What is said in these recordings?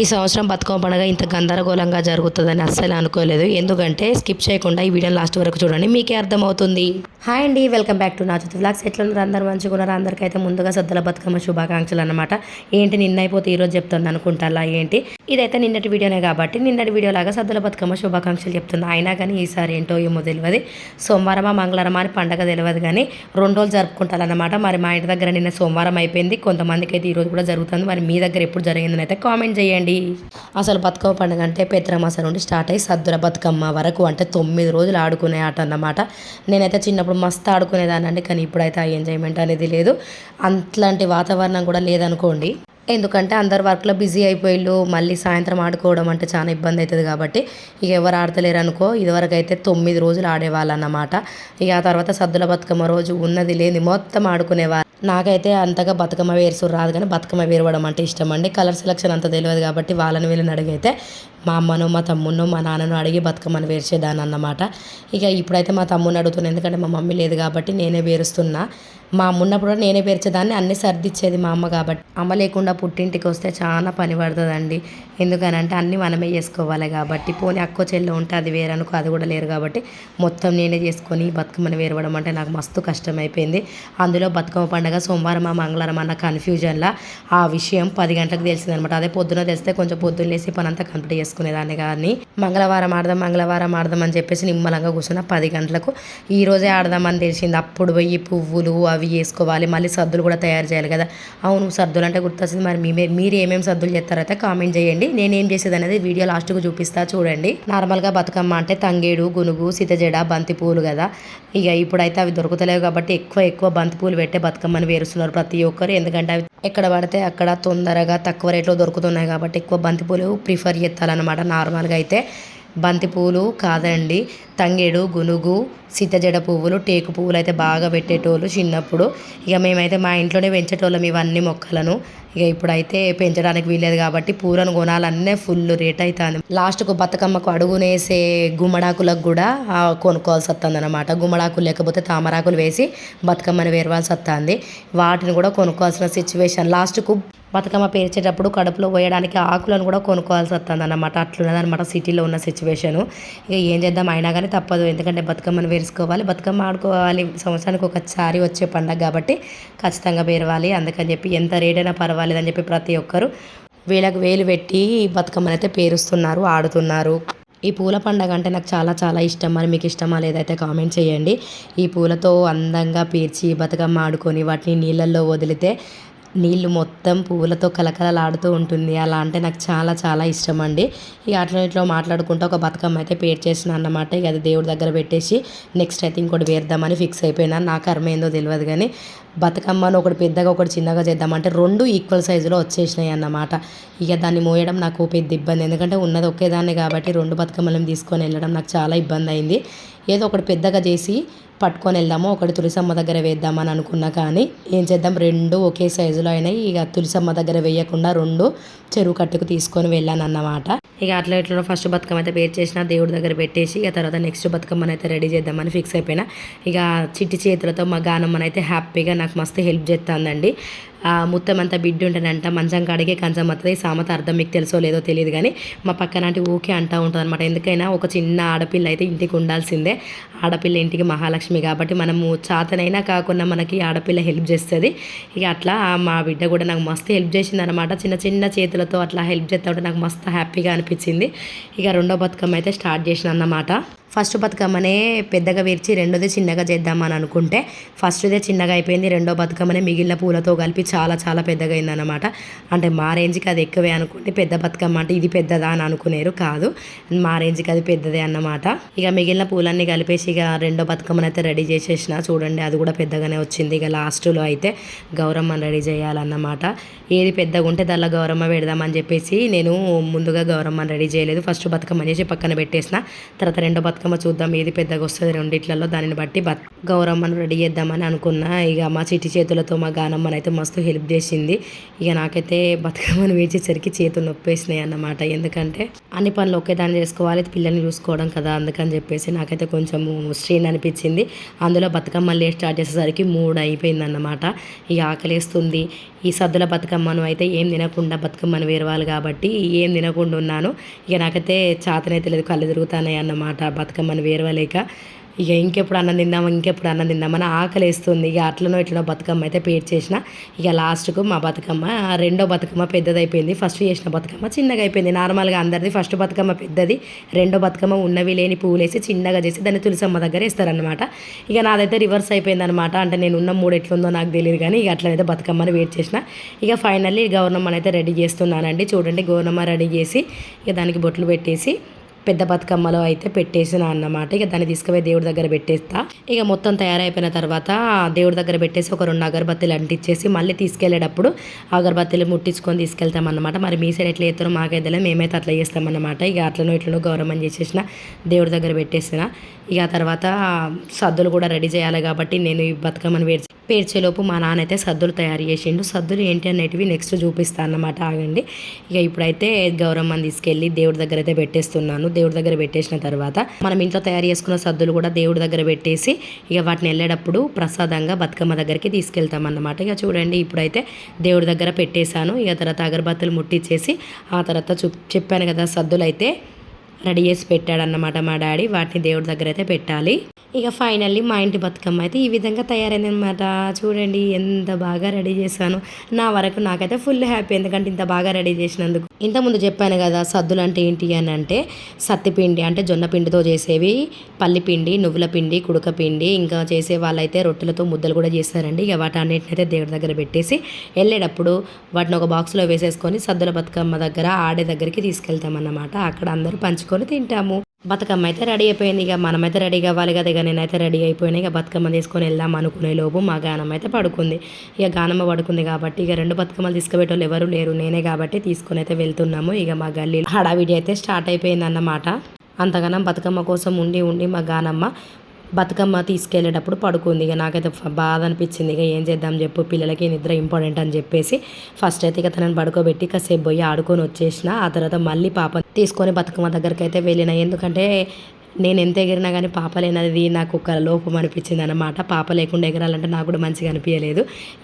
ఈ సంవత్సరం బతుకమ్మ పండుగ ఇంత గందరగోళంగా జరుగుతుందని అస్సలు అనుకోలేదు. ఎందుకంటే స్కిప్ చేయకుండా ఈ వీడియో లాస్ట్ వరకు చూడండి మీకే అర్థమవుతుంది. హాయ్ అండి వెల్కమ్ బ్యాక్ టు నాచుత్ వ్లాగ్స్. ఎట్లా ఉన్నారు? అందరు మంచిగా అందరికైతే ముందుగా సద్దుల బతుకమ్మ శుభాకాంక్షలు అనమాట ఏంటి నిన్న అయిపోతే ఈరోజు చెప్తుంది అనుకుంటారా? ఏంటి? ఇదైతే నిన్నటి వీడియోనే కాబట్టి నిన్నటి వీడియోలాగా సద్దల సద్దుల బతుకమ్మ శుభాకాంక్షలు చెప్తుంది అయినా కానీ ఈసారి ఏంటో ఏమో తెలియదు సోమవారమా మంగళవారమా అని పండగ తెలియదు కానీ రెండు రోజులు జరుపుకుంటారన్నమాట. మరి మా ఇంటి దగ్గర నిన్న సోమవారం అయిపోయింది. కొంతమందికి అయితే ఈరోజు కూడా జరుగుతుంది. మరి మీ దగ్గర ఎప్పుడు జరిగిందని అయితే కామెంట్ చేయండి. అసలు బతుకమ్మ పండుగ అంటే పెత్రమాస నుండి స్టార్ట్ అయ్యి సద్దుల బతుకమ్మ వరకు అంటే తొమ్మిది రోజులు ఆడుకునే ఆట అన్నమాట. నేనైతే చిన్నప్పుడు మస్తు ఆడుకునేదాన్ని అండి కానీ ఇప్పుడైతే ఆ ఎంజాయ్మెంట్ అనేది లేదు. అట్లాంటి వాతావరణం కూడా లేదనుకోండి. ఎందుకంటే అందరు వర్క్లో బిజీ అయిపోయిళ్ళు మళ్ళీ సాయంత్రం ఆడుకోవడం అంటే చాలా ఇబ్బంది అవుతుంది కాబట్టి ఇక ఎవరు ఆడతలేరు అనుకో ఇదివరకు అయితే తొమ్మిది రోజులు ఆడేవాళ్ళు అన్నమాట. ఇక ఆ తర్వాత సద్దుల బతుకమ్మ రోజు ఉన్నది లేని మొత్తం ఆడుకునేవారు నాకైతే అంతగా బతుకమ్మ వేరుసు రాదు కానీ బతుకమ్మ వేరవడం అంటే ఇష్టం అండి. కలర్ సెలెక్షన్ అంత తెలియదు కాబట్టి వాళ్ళని వీళ్ళని అడిగైతే మా అమ్మను మా తమ్మును మా నాన్నను అడిగి బతుకమ్మను వేర్చేదాన్ని అన్నమాట ఇక ఇప్పుడైతే మా తమ్ముని అడుగుతున్నాను ఎందుకంటే మా మమ్మీ లేదు కాబట్టి నేనే వేరుస్తున్నా. మా అమ్మ ఉన్నప్పుడు నేనే పెరిచేదాన్ని అన్ని సర్దిచ్చేది మా అమ్మ కాబట్టి. అమ్మ లేకుండా పుట్టింటికి వస్తే చాలా పని పడుతుందండి. ఎందుకనంటే అన్నీ మనమే చేసుకోవాలి కాబట్టి. పోనీ అక్కో చెల్లె ఉంటే అది వేరనుకో అది కూడా లేరు కాబట్టి మొత్తం నేనే చేసుకొని బతుకమ్మని వేరవడం అంటే నాకు మస్తు కష్టమైపోయింది. అందులో బతుకమ్మ పండగ సోమవారం మంగళవారం అన్న కన్ఫ్యూజన్లో ఆ విషయం పది గంటలకు తెలిసిందనమాట. అదే పొద్దున తెలిస్తే కొంచెం పొద్దున్న లేసి పని అంతా కంప్లీట్ చేసుకునేదాన్ని కానీ మంగళవారం ఆడదాం మంగళవారం ఆడదాం అని చెప్పేసి నిమ్మలంగా కూర్చున్న పది గంటలకు ఈరోజే ఆడదామని తెలిసింది. అప్పుడు పోయి పువ్వులు అవి వేసుకోవాలి మళ్ళీ సద్దులు కూడా తయారు చేయాలి కదా. అవును సద్దులు అంటే గుర్తొస్తుంది. మరి మీ మీరు ఏమేమి సద్దులు చేస్తారైతే కామెంట్ చేయండి. నేనేం చేసేది అనేది వీడియో లాస్ట్కు చూపిస్తా చూడండి. నార్మల్గా బతుకమ్మ అంటే తంగేడు గునుగు సీతజడ బంతి పూలు కదా. ఇక ఇప్పుడైతే అవి దొరుకుతలేవు కాబట్టి ఎక్కువ ఎక్కువ బంతి పూలు పెట్టే బతుకమ్మని వేరుస్తున్నారు ప్రతి ఒక్కరు. ఎందుకంటే అవి ఎక్కడ పడితే అక్కడ తొందరగా తక్కువ రేట్లో దొరుకుతున్నాయి కాబట్టి ఎక్కువ బంతి పూలు ప్రిఫర్ చేస్తారనమాట నార్మల్గా అయితే. బంతిపూలు కాదండి. తంగేడు గునుగు సీతజడ పువ్వులు టేకు పువ్వులు అయితే బాగా పెట్టేటోళ్ళు చిన్నప్పుడు. ఇక మేమైతే మా ఇంట్లోనే పెంచేటోళ్ళం ఇవన్నీ మొక్కలను. ఇక ఇప్పుడైతే పెంచడానికి వీలేదు కాబట్టి పూలను కొనాలన్నే ఫుల్ రేట్ అవుతుంది లాస్ట్కు బతుకమ్మకు అడుగునేసే గుమ్మడాకులకు కూడా కొనుక్కోవాల్సి వస్తుంది అనమాట గుమ్మడాకులు లేకపోతే తామరాకులు వేసి బతుకమ్మని వేరవాల్సి వస్తుంది వాటిని కూడా కొనుక్కోవాల్సిన సిచ్యువేషన్ లాస్ట్కు బతుకమ్మ పేర్చేటప్పుడు కడుపులో పోయడానికి ఆకులను కూడా కొనుక్కోవాల్సి వస్తుంది అన్నమాట అట్లున్నదనమాట సిటీలో ఉన్న సిచ్యువేషను. ఇక ఏం చేద్దాం అయినా కానీ తప్పదు. ఎందుకంటే బతుకమ్మను వేసుకోవాలి బతుకమ్మ ఆడుకోవాలి. సంవత్సరానికి ఒకసారి వచ్చే పండగ కాబట్టి ఖచ్చితంగా పేరవాలి. అందుకని చెప్పి ఎంత రేట్ అయినా పర్వాలేదు అని చెప్పి ప్రతి ఒక్కరు వేలకు వేలు పెట్టి బతుకమ్మను అయితే పేరుస్తున్నారు ఆడుతున్నారు. ఈ పూల పండగ అంటే నాకు చాలా చాలా ఇష్టం. మరి మీకు ఇష్టమా లేదైతే కామెంట్ చేయండి. ఈ పూలతో అందంగా పేర్చి బతుకమ్మ ఆడుకొని వాటిని నీళ్ళల్లో వదిలితే నీళ్ళు మొత్తం పువ్వులతో కలకలలాడుతూ ఉంటుంది. అలా అంటే నాకు చాలా చాలా ఇష్టం అండి ఇక అట్లా ఇట్లా మాట్లాడుకుంటూ ఒక బతుకమ్మ అయితే పేరు చేసిన అన్నమాట. ఇక అది దేవుడి దగ్గర పెట్టేసి నెక్స్ట్ అయితే ఇంకోటి వేద్దామని ఫిక్స్ అయిపోయినా. నా కర్మ ఏందో తెలియదు కానీ బతుకమ్మను ఒకటి పెద్దగా ఒకటి చిన్నగా చేద్దామంటే రెండు ఈక్వల్ సైజులో వచ్చేసినాయి అన్నమాట. ఇక దాన్ని మోయడం నాకు పెద్ద ఇబ్బంది. ఎందుకంటే ఉన్నది ఒకేదాన్ని కాబట్టి రెండు బతుకమ్మలను తీసుకొని వెళ్ళడం నాకు చాలా ఇబ్బంది అయింది. ఏదో ఒకటి పెద్దగా చేసి పట్టుకొని వెళ్దాము ఒకటి తులసమ్మ దగ్గర వేద్దామని అనుకున్నా కానీ ఏం చేద్దాం? రెండు ఒకే సైజులో అయినాయి. ఇక తులసమ్మ దగ్గర వేయకుండా రెండు చెరువు కట్టుకు తీసుకొని వెళ్ళాను అన్నమాట ఇక అట్లా ఇట్లా ఫస్ట్ బతుకమ్మ అయితే పేరు చేసిన దేవుడి దగ్గర పెట్టేసి ఇక తర్వాత నెక్స్ట్ బతుకమ్మను అయితే రెడీ చేద్దామని ఫిక్స్ అయిపోయినా. ఇక చిట్టి చేతులతో మా గానమ్మనైతే హ్యాపీగా నాకు మస్తు హెల్ప్ చేస్తుందండి. ఆ అంతా బిడ్డ ఉంటానంట మంచం కాడికే కంచం అవుతుంది సామెత అర్థం మీకు తెలుసో లేదో తెలియదు కానీ మా పక్కన అంటే ఊకే అంటూ ఉంటుంది అనమాట ఎందుకైనా ఒక చిన్న ఆడపిల్ల అయితే ఇంటికి ఉండాల్సిందే. ఆడపిల్ల ఇంటికి మహాలక్ష్మి కాబట్టి మనము చాతనైనా కాకుండా మనకి ఆడపిల్ల హెల్ప్ చేస్తుంది. ఇక అట్లా మా బిడ్డ కూడా నాకు మస్తు హెల్ప్ చేసింది అనమాట చిన్న చిన్న చేతులతో అట్లా హెల్ప్ చేస్తూ ఉంటే నాకు మస్తు హ్యాపీగా అనిపించింది. ఇక రెండో బతుకమ్మ అయితే స్టార్ట్ చేసిన అన్నమాట ఫస్ట్ బతుకమ్మనే పెద్దగా విరిచి రెండోదే చిన్నగా చేద్దామని అనుకుంటే ఫస్ట్దే చిన్నగా అయిపోయింది రెండో బతుకమ్మనే మిగిలిన పూలతో కలిపి చాలా చాలా పెద్దగా అయిందనమాట అంటే మా రేంజ్కి అది ఎక్కువే అనుకుంటే పెద్ద బతుకమ్మ అంటే ఇది పెద్దదా అని అనుకునేరు కాదు. మా రేంజ్కి అది పెద్దదే అన్నమాట. ఇక మిగిలిన పూలన్నీ కలిపేసి ఇక రెండో బతుకమ్మని అయితే రెడీ చేసేసిన. చూడండి అది కూడా పెద్దగానే వచ్చింది. ఇక లాస్ట్లో అయితే గౌరమ్మని రెడీ చేయాలన్నమాట. ఏది పెద్దగా ఉంటే దానిలో గౌరమ్మ పెడదామని చెప్పేసి నేను ముందుగా గౌరమ్మని రెడీ చేయలేదు. ఫస్ట్ బతుకమ్మ చేసి పక్కన పెట్టేసిన. తర్వాత రెండో బతుకమ్మ బతుకమ్మ చూద్దాం ఏది పెద్దగా వస్తుంది రెండిట్లలో దానిని బట్టి బత్. గౌరమ్మను రెడీ చేద్దామని అనుకున్నా. ఇక మా చిట్టి చేతులతో మా గానమ్మనైతే అయితే మస్తు హెల్ప్ చేసింది. ఇక నాకైతే బతుకమ్మను వేచేసరికి చేతులు నొప్పేసినాయి అన్నమాట. ఎందుకంటే అన్ని పనులు ఒకే దాన్ని చేసుకోవాలి పిల్లల్ని చూసుకోవడం కదా అందుకని చెప్పేసి నాకైతే కొంచెం స్ట్రెయిన్ అనిపించింది. అందులో బతుకమ్మ లేట్ స్టార్ట్ చేసేసరికి మూడు అయిపోయింది అన్నమాట ఇక ఆకలిస్తుంది. ఈ సద్దుల బతుకమ్మను అయితే ఏం తినకుండా బతుకమ్మను వేరవాలి కాబట్టి ఏం తినకుండా ఉన్నాను. ఇక నాకైతే చాతనైతే లేదు కళ్ళు తిరుగుతాయి అన్నమాట. బతుక బతుకమ్మను వేరవలేక ఇక ఇంకెప్పుడు అన్నం తిందాం ఇంకెప్పుడు అన్నం తిందామని ఆకలి వేస్తుంది ఇక అట్లనో ఇట్లనో బతుకమ్మ అయితే పేరు చేసిన. ఇక లాస్ట్కు మా బతుకమ్మ రెండో బతుకమ్మ పెద్దదైపోయింది. ఫస్ట్ చేసిన బతుకమ్మ చిన్నగా అయిపోయింది నార్మల్గా అందరిది ఫస్ట్ బతుకమ్మ పెద్దది. రెండో బతుకమ్మ ఉన్నవి లేని పూలేసి చిన్నగా చేసి దాన్ని తులసమ్మ దగ్గర ఇస్తారనమాట ఇక నాదైతే రివర్స్ అయిపోయింది అనమాట అంటే నేను ఉన్న మూడు ఎట్లుందో నాకు తెలియదు కానీ ఇక అట్లనైతే బతుకమ్మని వెయిట్ చేసిన. ఇక ఫైనల్లీ గవర్నమ్మ అయితే రెడీ చేస్తున్నానండి. చూడండి గవర్నమ్మ రెడీ చేసి ఇక దానికి బొట్లు పెట్టేసి పెద్ద బతుకమ్మలో అయితే పెట్టేసిన అన్నమాట. ఇక దాన్ని తీసుకుపోయి దేవుడి దగ్గర పెట్టేస్తా. ఇక మొత్తం తయారైపోయిన తర్వాత దేవుడి దగ్గర పెట్టేసి ఒక రెండు అగరబత్తీలు అంటించేసి మళ్ళీ తీసుకెళ్ళేటప్పుడు అగరబత్తీలు ముట్టించుకొని తీసుకెళ్తాం అన్నమాట. మరి మీ సైడ్ ఎట్లా చేస్తారో మాకైతే మేమైతే అట్లా చేస్తామన్నమాట ఇక అట్లనో ఇట్లనో గౌరవం చేసేసిన దేవుడి దగ్గర పెట్టేసిన. ఇక తర్వాత సద్దులు కూడా రెడీ చేయాలి కాబట్టి నేను ఈ బతుకమ్మను వేడి పేర్చేలోపు మా నాన్న అయితే సద్దులు తయారు చేసిండు. సద్దులు ఏంటి అనేటివి నెక్స్ట్ చూపిస్తాను అన్నమాట ఆగండి. ఇక ఇప్పుడైతే గౌరమ్మని తీసుకెళ్ళి దేవుడి దగ్గర అయితే పెట్టేస్తున్నాను. దేవుడి దగ్గర పెట్టేసిన తర్వాత మనం ఇంట్లో తయారు చేసుకున్న సద్దులు కూడా దేవుడి దగ్గర పెట్టేసి ఇక వాటిని వెళ్ళేటప్పుడు ప్రసాదంగా బతుకమ్మ దగ్గరికి తీసుకెళ్తాం అన్నమాట ఇక చూడండి ఇప్పుడైతే దేవుడి దగ్గర పెట్టేశాను. ఇక తర్వాత అగరబత్తులు ముట్టించేసి ఆ తర్వాత చెప్పాను కదా సద్దులు అయితే రెడీ చేసి పెట్టాడన్నమాట మా డాడీ. వాటిని దేవుడి దగ్గర అయితే పెట్టాలి. ఇక ఫైనల్లీ మా ఇంటి బతుకమ్మ అయితే ఈ విధంగా తయారైంది అనమాట చూడండి ఎంత బాగా రెడీ చేశాను. నా వరకు నాకైతే ఫుల్ హ్యాపీ ఎందుకంటే ఇంత బాగా రెడీ చేసినందుకు. ఇంతకుముందు చెప్పాను కదా సద్దులు అంటే ఏంటి అని అంటే సత్తిపిండి అంటే జొన్న పిండితో చేసేవి పల్లిపిండి నువ్వుల పిండి కుడక పిండి ఇంకా చేసే వాళ్ళైతే రొట్టెలతో ముద్దలు కూడా చేస్తారండి. ఇక వాటి అన్నింటినైతే దేవుడి దగ్గర పెట్టేసి వెళ్ళేటప్పుడు వాటిని ఒక బాక్స్లో వేసేసుకొని సద్దుల బతుకమ్మ దగ్గర ఆడే దగ్గరికి తీసుకెళ్తాం అన్నమాట అక్కడ అందరూ పంచుకొని తింటాము. బతుకమ్మ అయితే రెడీ అయిపోయింది. ఇక మనమైతే రెడీ కావాలి కదా. ఇక నేనైతే రెడీ అయిపోయినా ఇక బతుకమ్మ తీసుకొని వెళ్దాం అనుకునే లోపు మా గానం అయితే పడుకుంది. ఇక గానమ్మ పడుకుంది కాబట్టి ఇక రెండు బతుకమ్మలు తీసుకుపోయేటోళ్ళు ఎవరు లేరు. నేనే కాబట్టి తీసుకొని అయితే వెళ్తున్నాము. ఇక మా గల్లీ హడావిడి అయితే స్టార్ట్ అయిపోయింది అన్నమాట అంతగానం బతుకమ్మ కోసం ఉండి ఉండి మా గానమ్మ బతుకమ్మ తీసుకెళ్ళేటప్పుడు పడుకుంది. ఇక నాకైతే బాధ అనిపించింది. ఇక ఏం చేద్దాం చెప్పు పిల్లలకి నిద్ర ఇంపార్టెంట్ అని చెప్పేసి ఫస్ట్ అయితే ఇక తనని పడుకోబెట్టి కాసేపు పోయి ఆడుకొని వచ్చేసిన. ఆ తర్వాత మళ్ళీ పాప తీసుకొని బతుకమ్మ దగ్గరికి అయితే వెళ్ళిన. ఎందుకంటే నేను ఎంత ఎగిరినా కానీ పాప లేనది నాకు ఒక లోపం అనిపించింది అనమాట పాప లేకుండా ఎగరాలంటే నాకు కూడా మంచిగా అనిపించలేదు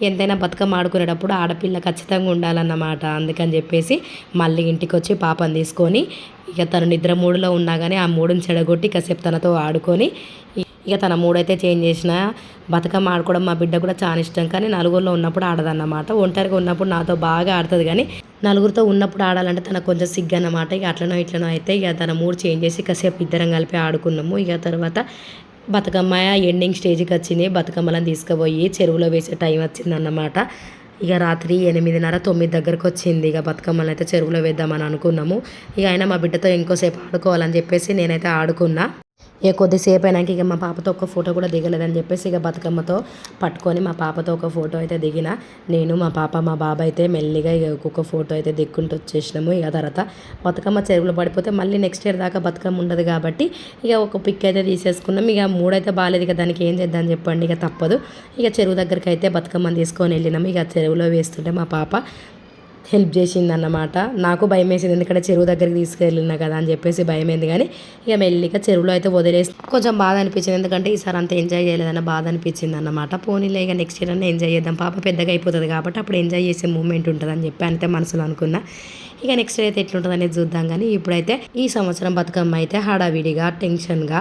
ఎంతైనా బతుకమ్మ ఆడుకునేటప్పుడు ఆడపిల్ల ఖచ్చితంగా ఉండాలన్నమాట. అందుకని చెప్పేసి మళ్ళీ ఇంటికి వచ్చి పాపను తీసుకొని ఇక తను నిద్ర మూడులో ఉన్నా కానీ ఆ మూడుని చెడగొట్టి కాసేపు తనతో ఆడుకొని ఇక తన మూడైతే చేంజ్ చేసిన బతుకమ్మ ఆడుకోవడం మా బిడ్డ కూడా చాలా ఇష్టం. కానీ నలుగురిలో ఉన్నప్పుడు ఆడదన్నమాట. ఒంటరిగా ఉన్నప్పుడు నాతో బాగా ఆడుతుంది కానీ నలుగురితో ఉన్నప్పుడు ఆడాలంటే తనకు కొంచెం సిగ్గు అన్నమాట ఇక అట్లనో ఇట్లనో అయితే ఇక తన మూడు చేంజ్ చేసి కాసేపు ఇద్దరం కలిపి ఆడుకున్నాము. ఇక తర్వాత బతుకమ్మ ఎండింగ్ స్టేజ్కి వచ్చింది. బతుకమ్మలను తీసుకుపోయి చెరువులో వేసే టైం వచ్చింది అన్నమాట ఇక రాత్రి ఎనిమిదిన్నర తొమ్మిది దగ్గరకు వచ్చింది. ఇక బతుకమ్మలు అయితే చెరువులో వేద్దామని అనుకున్నాము. ఇక అయినా మా బిడ్డతో ఇంకోసేపు ఆడుకోవాలని చెప్పేసి నేనైతే ఆడుకున్నా. ఇక కొద్దిసేపు అయినాక ఇక మా పాపతో ఒక ఫోటో కూడా దిగలేదని చెప్పేసి ఇక బతుకమ్మతో పట్టుకొని మా పాపతో ఒక ఫోటో అయితే దిగిన. నేను మా పాప మా బాబా అయితే మెల్లిగా ఇక ఒక్కొక్క ఫోటో అయితే దిక్కుంటూ వచ్చేసినాము. ఇక తర్వాత బతుకమ్మ చెరువులో పడిపోతే మళ్ళీ నెక్స్ట్ ఇయర్ దాకా బతుకమ్మ ఉండదు కాబట్టి ఇక ఒక పిక్ అయితే తీసేసుకున్నాం. ఇక మూడైతే బాగాలేదు ఇక దానికి ఏం చేద్దాం చెప్పండి. ఇక తప్పదు. ఇక చెరువు దగ్గరికి అయితే బతుకమ్మని తీసుకొని వెళ్ళినాము ఇక చెరువులో వేస్తుంటే మా పాప హెల్ప్ చేసింది అన్నమాట నాకు భయం వేసింది ఎందుకంటే చెరువు దగ్గరికి తీసుకెళ్ళినా కదా అని చెప్పేసి భయమైంది. కానీ ఇక మెల్లిగా చెరువులో అయితే వదిలేసి కొంచెం బాధ అనిపించింది. ఎందుకంటే ఈసారి అంత ఎంజాయ్ చేయలేదన్న బాధ అనిపించింది అన్నమాట పోనీలే ఇక నెక్స్ట్ ఇయర్ అన్న ఎంజాయ్ చేద్దాం. పాప పెద్దగా అయిపోతుంది కాబట్టి అప్పుడు ఎంజాయ్ చేసే మూమెంట్ ఉంటుంది అని చెప్పి అంతే మనసులో అనుకున్నా. ఇక నెక్స్ట్ అయితే ఎట్లుంటుంది అనేది చూద్దాం. కానీ ఇప్పుడైతే ఈ సంవత్సరం బతుకమ్మ అయితే హడావిడిగా టెన్షన్గా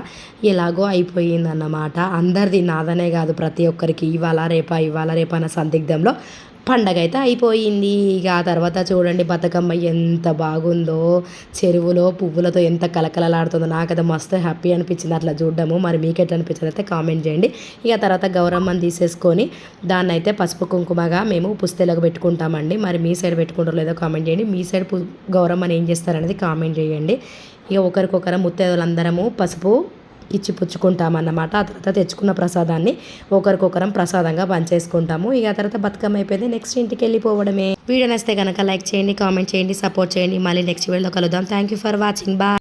ఎలాగో అయిపోయింది అన్నమాట అందరిది నాదనే కాదు ప్రతి ఒక్కరికి. ఇవాళ రేపా ఇవాళ రేపా అన్న సందిగ్ధంలో పండగ అయితే అయిపోయింది. ఇక ఆ తర్వాత చూడండి బతుకమ్మ ఎంత బాగుందో చెరువులో పువ్వులతో ఎంత కలకలలాడుతుందో నాకైతే మస్తు హ్యాపీ అనిపించింది. అట్లా చూడడము. మరి మీకు ఎట్లా అనిపించింది అయితే కామెంట్ చేయండి. ఇక తర్వాత గౌరమ్మని తీసేసుకొని దాన్ని అయితే పసుపు కుంకుమగా మేము పుస్తెలకు పెట్టుకుంటామండి. మరి మీ సైడ్ పెట్టుకుంటారో లేదో కామెంట్ చేయండి. మీ సైడ్ గౌరమ్మని ఏం చేస్తారనేది కామెంట్ చేయండి. ఇక ఒకరికొకరు ముత్తైదులందరము పసుపు ఇచ్చి పుచ్చుకుంటామన్నమాట. ఆ తర్వాత తెచ్చుకున్న ప్రసాదాన్ని ఒకరికొకరం ప్రసాదంగా పంచేసుకుంటాము. ఇక ఆ తర్వాత బతుకమ్మ అయిపోయింది. నెక్స్ట్ ఇంటికి వెళ్ళిపోవడమే. వీడియో నచ్చితే కనుక లైక్ చేయండి కామెంట్ చేయండి సపోర్ట్ చేయండి. మళ్ళీ నెక్స్ట్ వీడియోలో కలుద్దాం. Thank you for watching bye